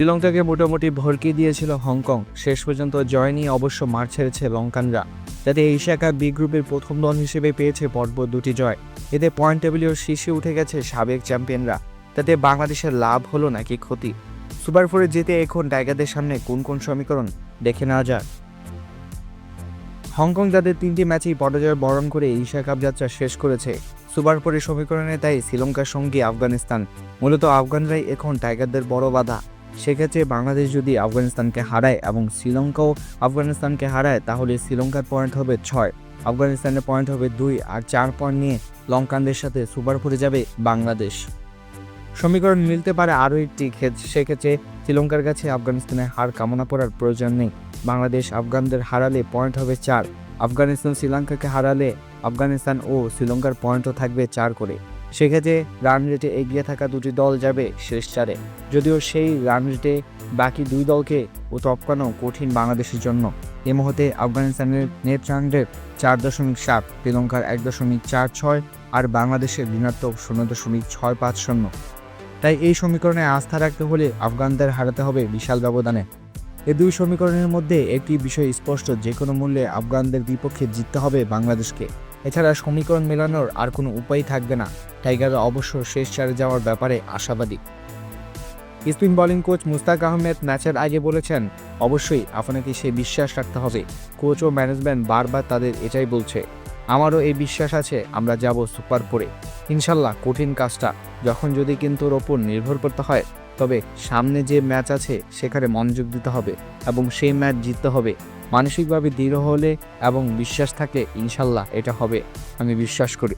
শ্রীলঙ্কাকে মোটামুটি ভরকে দিয়েছিল হংকং। শেষ পর্যন্ত জয় নিয়ে অবশ্য মার ছেড়েছে লঙ্কানরা। যাতে এশিয়া কাপ বি গ্রুপের প্রথম দল হিসেবে পেয়েছে পরপর দুটি জয়। এতে পয়েন্ট টেবিলেও শীর্ষে উঠে গেছে সাবেক চ্যাম্পিয়নরা। তাতে বাংলাদেশের লাভ হলো নাকি ক্ষতি? সুপার ফোরে যেতে এখন টাইগারদের সামনে কোন কোন সমীকরণ দেখে নেওয়া যাক। হংকং যাদের তিনটি ম্যাচেই পরাজয় বরণ করে এশিয়া কাপ যাত্রা শেষ করেছে। সুপার ফোরের সমীকরণে তাই শ্রীলঙ্কার সঙ্গে আফগানিস্তান। মূলত আফগানরাই এখন টাইগারদের বড় বাধা। সেক্ষেত্রে বাংলাদেশ যদি আফগানিস্তানকে হারায় এবং শ্রীলঙ্কাও আফগানিস্তানকে হারায়, তাহলে শ্রীলঙ্কার পয়েন্ট হবে ছয়। আফগানিস্তানের পয়েন্ট হবে দুই আর চার পয়েন্ট নিয়ে লঙ্কানদের সাথে সুপার ফোরে যাবে বাংলাদেশ। সমীকরণ মিলতে পারে আরও একটি ক্ষেত্রে সেক্ষেত্রে শ্রীলঙ্কার কাছে আফগানিস্তানের হার কামনা করার প্রয়োজন নেই। বাংলাদেশ আফগানদের হারালে পয়েন্ট হবে চার। আফগানিস্তান শ্রীলঙ্কাকে হারালে আফগানিস্তান ও শ্রীলঙ্কার পয়েন্টও থাকবে চার করে। সেক্ষেত্রে রান রেটে এগিয়ে থাকা দুটি দল যাবে শেষ চারে। যদিও সেই রান রেটে বাকি দুই দলকে ও টপকানো কঠিন বাংলাদেশের জন্য। এ মুহূর্তে আফগানিস্তানের নেট রান রেট চার দশমিক সাত, শ্রীলঙ্কার এক দশমিক চার ছয় আর বাংলাদেশের ঋণাত্মক শূন্য দশমিক ছয় পাঁচ শূন্য। তাই এই সমীকরণে আস্থা রাখতে হলে আফগানদের হারাতে হবে বিশাল ব্যবধানে। এ দুই সমীকরণের মধ্যে একটি বিষয় স্পষ্ট যে কোনো মূল্যে আফগানদের বিপক্ষে জিততে হবে বাংলাদেশকে। এছাড়া সমীকরণ মেলানোর আর কোনো উপায় থাকবে না। টাইগাররা অবশ্য শেষ চারে যাওয়ার ব্যাপারে আশাবাদী। Spin bowling coach Mushtaq Ahmed ম্যাচের আগে বলেছেন, অবশ্যই আপনাকে সে বিশ্বাস রাখতে হবে। কোচ ও ম্যানেজমেন্ট বারবার তাদের এটাই বলছে, আমারও এই বিশ্বাস আছে, আমরা যাব সুপার পরে ইনশাল্লাহ কঠিন কাজটা। যখন যদি কিন্তু ওর ওপর নির্ভর করতে হয়, তবে সামনে যে ম্যাচ আছে, সেখানে মনোযোগ দিতে হবে এবং সেই ম্যাচ জিততে হবে। মানসিকভাবে দৃঢ় হলে এবং বিশ্বাস থাকলে ইনশাল্লাহ এটা হবে আমি বিশ্বাস করি।